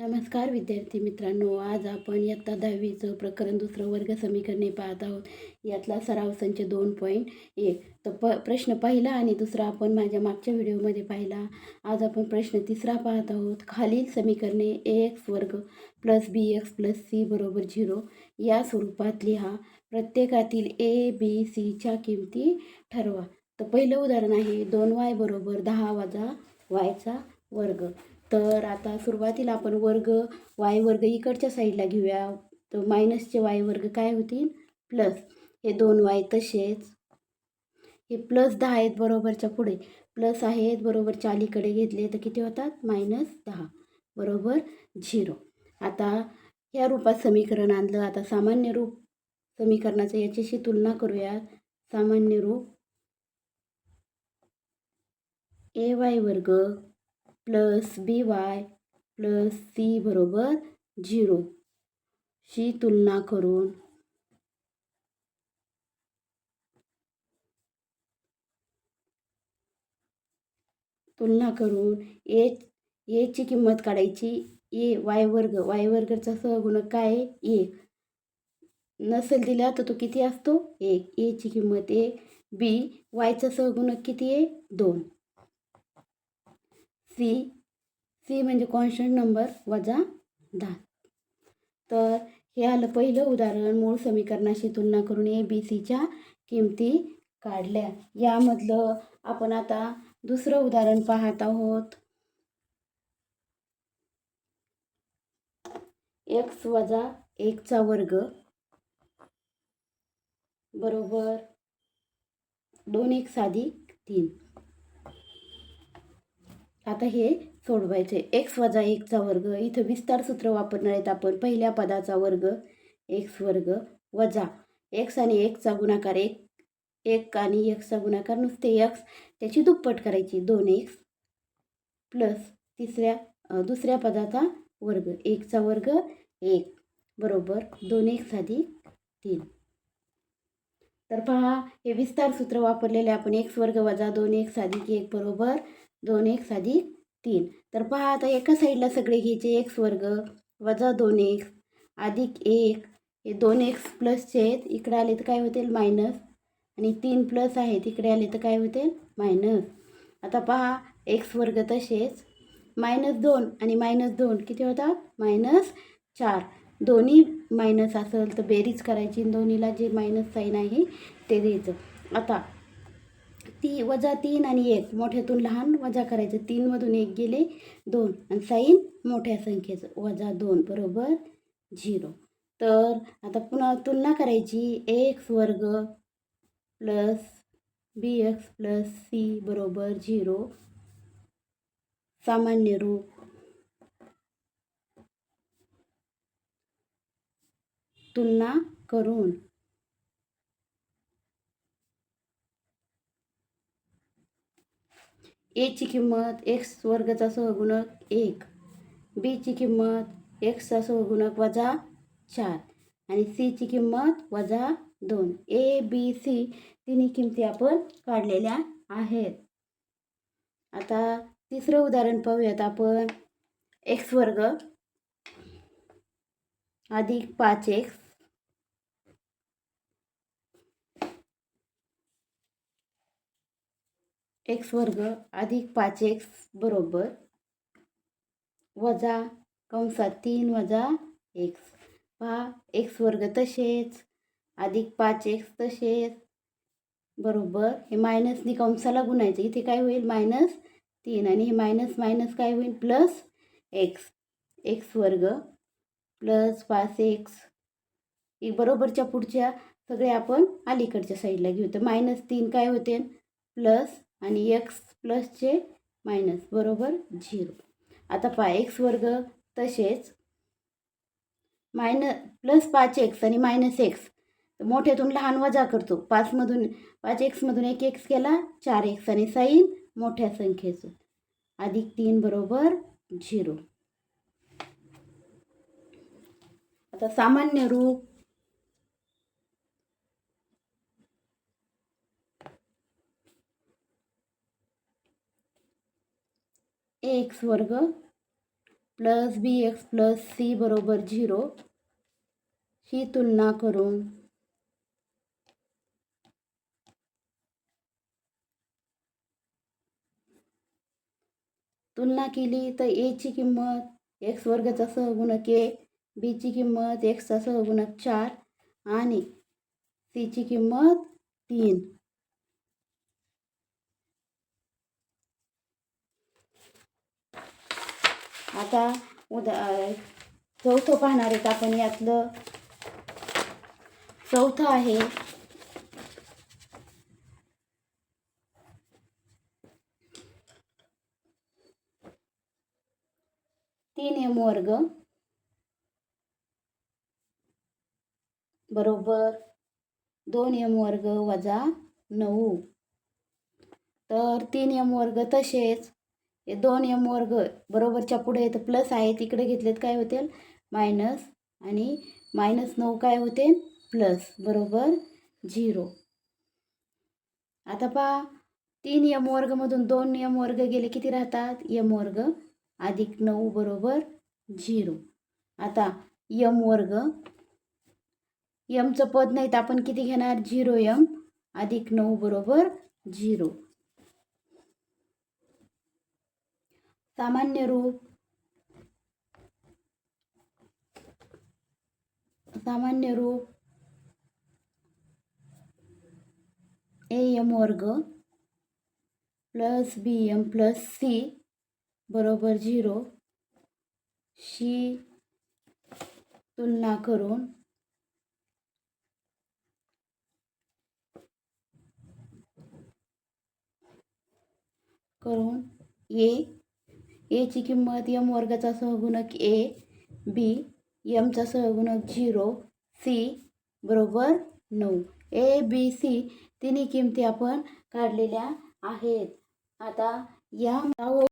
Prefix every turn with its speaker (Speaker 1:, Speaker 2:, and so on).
Speaker 1: नमस्कार विद्यार्थी मित्रांनो आज आपण इयत्ता दहावीचं प्रकरण दुसरं वर्ग समीकरणे पाहत आहोत. यातला सराव संच दोन पॉईंट एक. तर प प्रश्न पहिला आणि दुसरा आपण माझ्या मागच्या व्हिडिओमध्ये पाहिला. आज आपण प्रश्न तिसरा पाहत आहोत. खालील समीकरणे ए एक्स वर्ग plus B X plus C बरोबर झिरो या स्वरूपात लिहा. प्रत्येकातील ए बी सीच्या किमती ठरवा. तर पहिलं उदाहरण आहे दोन वाय बरोबर दहा वजा वायचा वर्ग. तर आता सुरुवातीला आपण वर्ग वाय वर्ग इकडच्या साईडला घेऊया. तर मायनसचे वाय वर्ग काय होतील? प्लस हे दोन वाय तसेच. हे प्लस दहा आहेत बरोबरच्या पुढे. प्लस आहेत बरोबरच्या अलीकडे घेतले तर किती होतात? मायनस दहा. बरोबर? झिरो आता या रूपात समीकरण आणलं. आता सामान्य रूप समीकरणाचं याच्याशी तुलना करूया. सामान्य रूप ए वाय वर्ग plus B Y plus C बरोबर झिरो शी तुलना करून तुलना करून ए एची किंमत काढायची. ए वाय वर्ग. वाय वर्गचा सहगुणक काय आहे? एक नसेल दिला तर तो किती असतो? एक. एची किंमत एक बी. वायचा सहगुणक किती आहे? दोन. सी सी म्हणजे कॉन्स्टंट नंबर वजा दहा. तर हे आलं पहिलं उदाहरण मूळ समीकरणाशी तुलना करून ए बी सीच्या किमती काढल्या. यामधलं आपण आता दुसरं उदाहरण पाहत आहोत. एक्स वजा एकचा वर्ग बरोबर दोन एक साधिक तीन. आता हे सोडवायचे. एक्स वजा एकचा वर्ग इथं विस्तार सूत्र वापरणार आहेत आपण. पहिल्या पदाचा वर्ग एक्स वर्ग वजा एक्स आणि एकचा गुणाकार एक एक आणि एक्सचा गुणाकार नुसते एक्स त्याची दुप्पट करायची. दोन एक्स प्लस तिसऱ्या दुसऱ्या पदाचा वर्ग. एकचा वर्ग एक. बरोबर? दोन एक्स अधिक तीन. तर पहा हे विस्तार सूत्र वापरलेले आपण. एक्स वर्ग वजा दोन एक्स अधिक एक. बरोबर? दोन एक अधिक तीन. तर पहा आता एका साईडला सगळे घ्यायचे एक्स वर्ग वजा दोन एक्स अधिक एक. हे दोन एक्स प्लसचे आहेत. इकडे आले तर काय होतील? मायनस. आणि तीन प्लस आहेत. इकडे आले तर काय होतील? मायनस. आता पहा एक्स वर्ग तसेच. मायनस दोन आणि मायनस दोन. किती होतात? मायनस चार. दोन्ही मायनस असेल तर बेरीज करायची दोन्हीला जे मायनस साईन आहे ते द्यायचं. आता ती वजा तीन आणि एक. मोठ्यातून लहान वजा करायचं. तीनमधून एक गेले दोन. आणि साईन मोठ्या संख्येचं. वजा दोन बरोबर झिरो. तर आता पुन्हा तुलना करायची. एक्स वर्ग plus B X plus C बरोबर झिरो. सामान्य रूप तुलना करून एची किंमत एक्स वर्गचा सहगुणक एक. बीची किंमत एक्सचा सहगुणक वजा चार. आणि सीची किंमत वजा दोन. ए बी सी तिन्ही किमती आपण काढलेल्या आहेत. आता तिसरं उदाहरण पाहूयात आपण. एक्स वर्ग अधिक पाच एक्स एक्स वर्ग अधिक पाच एक्स बरोबर वजा कंसात तीन वजा एक्स. पहा एक्स वर्ग तसेच अधिक पाच एक्स तसेच बरोबर. हे मायनसनी कंसाला गुणायचं. इथे काय होईल? मायनस तीन आणि हे मायनस मायनस काय होईल? प्लस एक्स एक्स वर्ग प्लस पाच एक्स बरोबरच्या पुढच्या सगळे आपण अलीकडच्या साईडला घेऊ. तर मायनस तीन काय होते? प्लस आणि एक्स प्लसचे मायनस बरोबर झिरो आता पा एक्स वर्ग तसेच मायनस प्लस पाच एक्स आणि मायनस एक्स मोठ्यातून लहान वजा करतो. पाचमधून पाच एक्समधून एक एक्स केला चार एक्स आणि साईन मोठ्या संख्येचं. अधिक तीन बरोबर झिरो आता सामान्य रूप एक्स वर्ग plus B X plus C बरोबर झिरो ही तुलना करून तुलना केली तर एची किंमत एक्स वर्गाचा सहगुणक ए बीची किंमत एक्सचा सहगुणक चार आणि सीची किंमत तीन. आता उदा चौथं पाहणार आहेत आपण यातलं. चौथं आहे. तीन एम वर्ग. बरोबर. दोन एम वर्ग वजा नऊ. तर तीन एम वर्ग तसेच. हे दोन एम वर्ग बरोबरच्या पुढे येतं प्लस आहे तिकडे घेतलेत काय होतील मायनस आणि मायनस नऊ काय होते? प्लस बरोबर? झिरो. आता पहा तीन यम वर्गमधून दोन यम वर्ग गेले किती राहतात? यम वर्ग अधिक नऊ बरोबर झिरो. आता यम वर्ग यमचं पद नाही तर आपण किती घेणार? झिरो यम अधिक नऊ बरोबर झिरो. सामान्य रूप. सामान्य रूप. ए एम वर्ग plus B M plus C बरोबर झिरो. शी तुलना करून करून ए एची किंमत यम वर्गाचा सहगुणक ए बी यमचा सहगुणक झिरो सी बरोबर नऊ. ए बी सी तिन्ही किमती आपण काढलेल्या आहेत. आता या